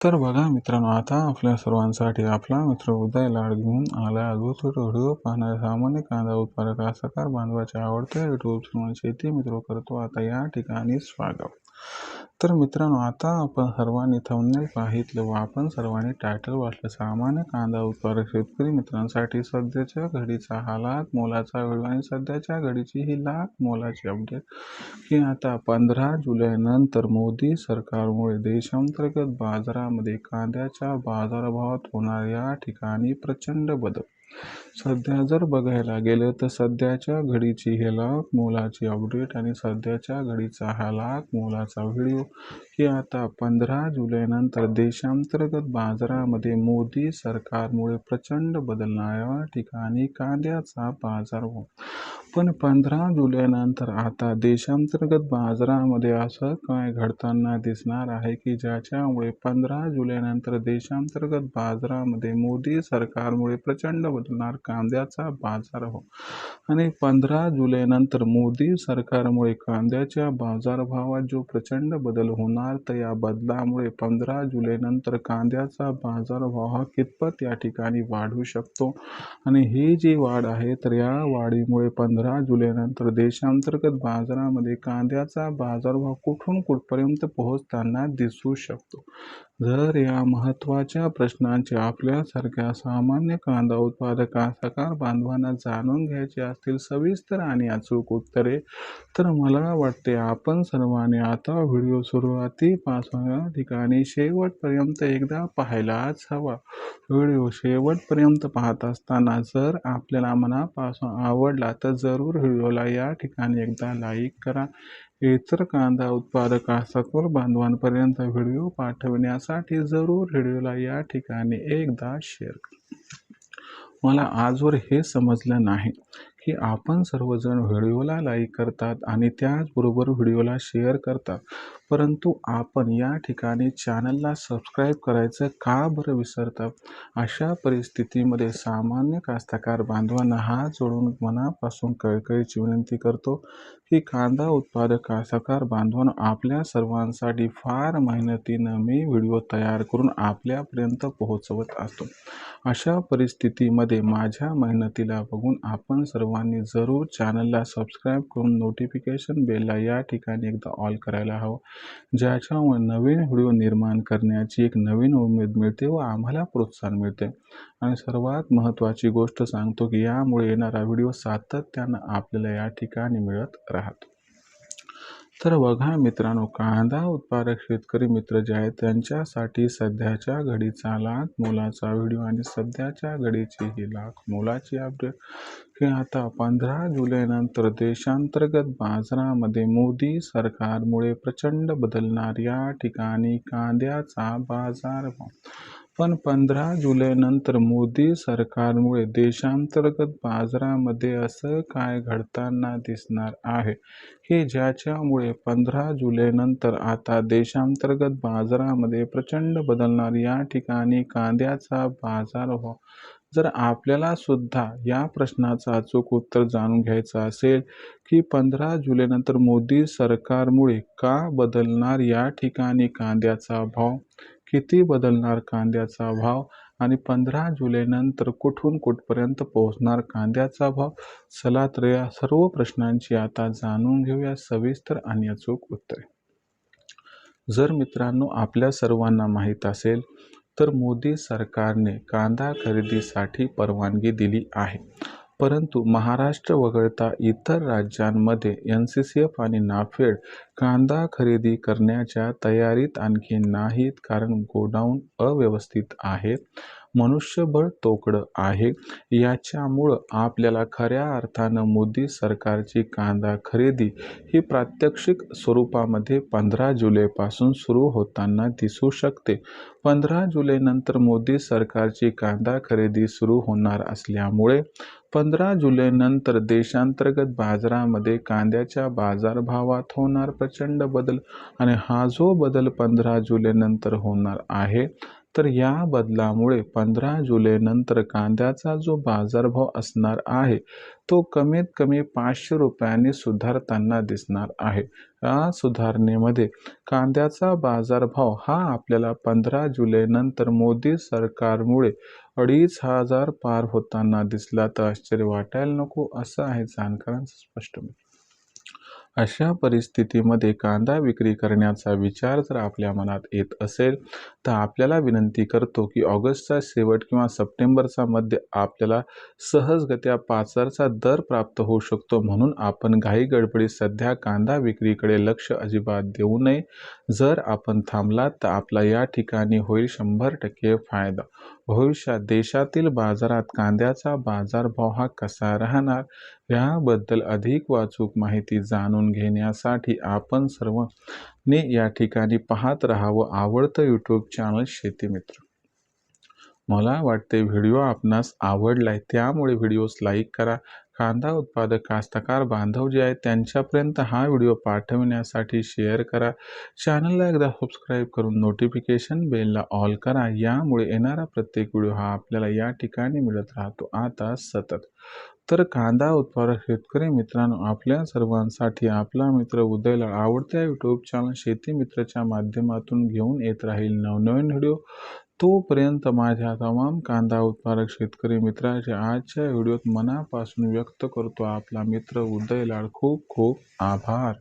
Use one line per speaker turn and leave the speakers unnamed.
तर बघा मित्रांनो आता आपल्या सर्वांसाठी आपला मित्र उदय लाड घेऊन आला अद्भुत व्हिडिओ पाहणारे सामान्य कांदा उत्पादक आसकार बांधवाच्या आवडत्या युट्यूब चॅनल शेती मित्र करतो. आता या ठिकाणी स्वागत. तर मित्रांनो आता आपण सर्वांनी थंबनेल पाहितलं व आपण सर्वांनी टायटल वाचलं. सामान्य कांदा उत्पादक शेतकरी मित्रांसाठी सध्याच्या घडीचा हा लाख मोलाचा व्हिडिओ आणि सध्याच्या घडीची ही लाख मोलाची अपडेट की आता पंधरा जुलैनंतर मोदी सरकारमुळे देशांतर्गत बाजारामध्ये कांद्याच्या बाजारभावात होणार या ठिकाणी प्रचंड बदल. सध्या जर बघायला गेलं तर सध्याच्या घडीची हे लाख मोलाची अपडेट आणि सध्याच्या घडीचा हा लाख मोलाचा व्हिडिओ की आता पंधरा जुलैनंतर देशांतर्गत बाजारामध्ये मोदी सरकारमुळे प्रचंड बदलणाऱ्या ठिकाणी कांद्याचा बाजार पण पंधरा जुलैनंतर आता देशांतर्गत बाजारामध्ये असं काय घडताना दिसणार आहे की ज्याच्यामुळे पंधरा जुलैनंतर देशांतर्गत बाजारामध्ये मोदी सरकारमुळे प्रचंड बदलणार कांद्याचा बाजार हो आणि पंधरा जुलैनंतर मोदी सरकारमुळे कांद्याच्या बाजारभावात जो प्रचंड बदल होणार तर या बदलामुळे पंधरा जुलैनंतर कांद्याचा बाजारभाव हा कितपत या ठिकाणी वाढू शकतो? आणि ही जी वाढ आहे तर या वाढीमुळे पंधरा जुलैनंतर देशांतर्गत बाजारामध्ये कांद्याचा बाजारभाव कुठून कुठपर्यंत पोहोचताना दिसू शकतो? जर या महत्त्वाच्या प्रश्नांची आपल्यासारख्या सामान्य कांदा उत्पादक सकार बांधवांना जाणून घ्यायचे असतील सविस्तर आणि अचूक उत्तरे तर मला वाटते आपण सर्वांनी आता व्हिडिओ सुरुवातीपासून या ठिकाणी शेवटपर्यंत एकदा पाहायलाच हवा. व्हिडिओ शेवटपर्यंत पाहत असताना जर आपल्याला मनापासून आवडला तर जरूर व्हिडिओला या ठिकाणी एकदा लाईक करा. इतर कांदा उत्पादक सखोल बांधवांपर्यंत व्हिडिओ पाठवण्यासाठी जरूर व्हिडिओला या ठिकाणी एकदा शेअर मला आजवर हे समजलं नाही. की आपण सर्वजण व्हिडिओला लाईक करतात आणि त्याचबरोबर व्हिडिओला शेअर करतात. परंतु आपण या ठिकाणी चॅनलला सबस्क्राईब करायचं का बरं विसरतात? अशा परिस्थितीमध्ये सामान्य कास्तकार बांधवांना हात जोडून मनापासून कळकळीची विनंती करतो की कांदा उत्पादक कास्तकार बांधवांना आपल्या सर्वांसाठी फार मेहनतीनं मी व्हिडिओ तयार करून आपल्यापर्यंत पोहोचवत असतो. अशा परिस्थितीमध्ये माझ्या मेहनतीला बघून आपण सर्व सर्वांनी जरूर चॅनलला सबस्क्राईब करून नोटिफिकेशन बेलला या ठिकाणी एकदा ऑल करायला हवं. ज्याच्यामुळे नवीन व्हिडिओ निर्माण करण्याची एक नवीन उमेद मिळते व आम्हाला प्रोत्साहन मिळते. आणि सर्वात महत्त्वाची गोष्ट सांगतो की यामुळे येणारा व्हिडिओ सातत्यानं आपल्याला या ठिकाणी मिळत राहतो. तर बघा मित्रांनो कांदा उत्पादक शेतकरी मित्र जे आहेत त्यांच्यासाठी सध्याच्या घडीचा लाख मोलाचा व्हिडिओ आणि सध्याच्या घडीची ही लाख मोलाची अपडेट की आता पंधरा जुलैनंतर देशांतर्गत बाजारामध्ये मोदी सरकारमुळे प्रचंड बदलणार या ठिकाणी कांद्याचा बाजार पण पंधरा जुलैनंतर मोदी सरकारमुळे देशांतर्गत बाजारामध्ये असं काय घडताना दिसणार आहे? की ज्याच्यामुळे पंधरा जुलैनंतर आता देशांतर्गत बाजारामध्ये प्रचंड बदलणार या ठिकाणी कांद्याचा बाजारभाव जर आपल्याला सुद्धा या प्रश्नाचं अचूक उत्तर जाणून घ्यायचं असेल की पंधरा जुलैनंतर मोदी सरकारमुळे का बदलणार या ठिकाणी कांद्याचा भाव? किती बदलणार कांद्याचा भाव? आणि पंधरा जुलैनंतर कुठून कुठपर्यंत पोहोचणार कांद्याचा भाव? चला तर या सर्व प्रश्नांची आता जाणून घेऊया सविस्तर आणि अचूक उत्तरे. जर मित्रांनो आपल्या सर्वांना माहीत असेल तर मोदी सरकारने कांदा खरेदीसाठी परवानगी दिली आहे. परंतु महाराष्ट्र वगळता इतर राज्यांमध्ये एन सी सी एफ आणि नाफेड कांदा खरेदी करण्याच्या तयारीत आणखी नाहीत कारण गोडाऊन अव्यवस्थित आहे. मनुष्यबळ तोकडं आहे. याच्यामुळं आपल्याला खऱ्या अर्थानं मोदी सरकारची कांदा खरेदी ही प्रात्यक्षिक स्वरूपामध्ये पंधरा जुलैपासून सुरू होताना दिसू शकते. पंधरा जुलैनंतर मोदी सरकारची कांदा खरेदी सुरू होणार असल्यामुळे पंधरा जुलैनंतर देशांतर्गत बाजारामध्ये कांद्याच्या बाजारभावात होणार प्रचंड बदल आणि हा जो बदल पंधरा जुलैनंतर होणार आहे तर या बदलामुळे पंधरा जुलैनंतर कांद्याचा जो बाजारभाव असणार आहे तो कमीत कमी पाचशे रुपयांनी सुधारताना दिसणार आहे. या सुधारणेमध्ये कांद्याचा बाजारभाव हा आपल्याला पंधरा जुलैनंतर मोदी सरकारमुळे अडीच हजार पार होताना दिसला. तर आश्चर्य वाटायला नको असं आहे जाणकारांचं स्पष्ट अशा परिस्थितीमध्ये कांदा विक्री करण्याचा विचार जर आपल्या मनात येत असेल तर आपल्याला विनंती करतो की ऑगस्टचा शेवट किंवा सप्टेंबरचा मध्य आपल्याला सहजगत्या पाचारचा दर प्राप्त होऊ शकतो म्हणून आपण घाई गडबडीत सध्या कांदा विक्रीकडे लक्ष अजिबात देऊ नये. जर आपण थांबलात तर आपला या ठिकाणी होईल शंभर टक्के फायदा. भविष्यात देशातील बाजारात कांद्याचा बाजारभाव हा कसा राहणार? याबद्दल अधिक वाचूक माहिती जाणून घेण्यासाठी आपण सर्वांनी या ठिकाणी पाहत राहावं. आवडतं यूट्यूब चॅनल शेतीमित्र मला वाटते व्हिडिओ आपणास आवडलाय त्यामुळे व्हिडिओस लाईक करा. कांदा उत्पादक कास्तकार बांधव जे आहेत त्यांच्यापर्यंत हा व्हिडिओ पाठवण्यासाठी शेअर करा. चॅनलला एकदा सबस्क्राईब करून नोटिफिकेशन बेलला ऑल करा. यामुळे येणारा प्रत्येक व्हिडिओ हा आपल्याला या ठिकाणी मिळत राहतो. आता सतत. तर कांदा उत्पादक शेतकरी मित्रांनो आपल्या सर्वांसाठी आपला मित्र उदयला आवडत्या यूट्यूब चॅनल शेती मित्रच्या माध्यमातून घेऊन येत राहील नवनवीन व्हिडिओ. तोपर्यंत माझ्या तमाम कांदा उत्पादक शेतकरी मित्राचे आजच्या व्हिडिओत मनापासून व्यक्त करतो आपला मित्र उदय लाड खूप खूप आभार.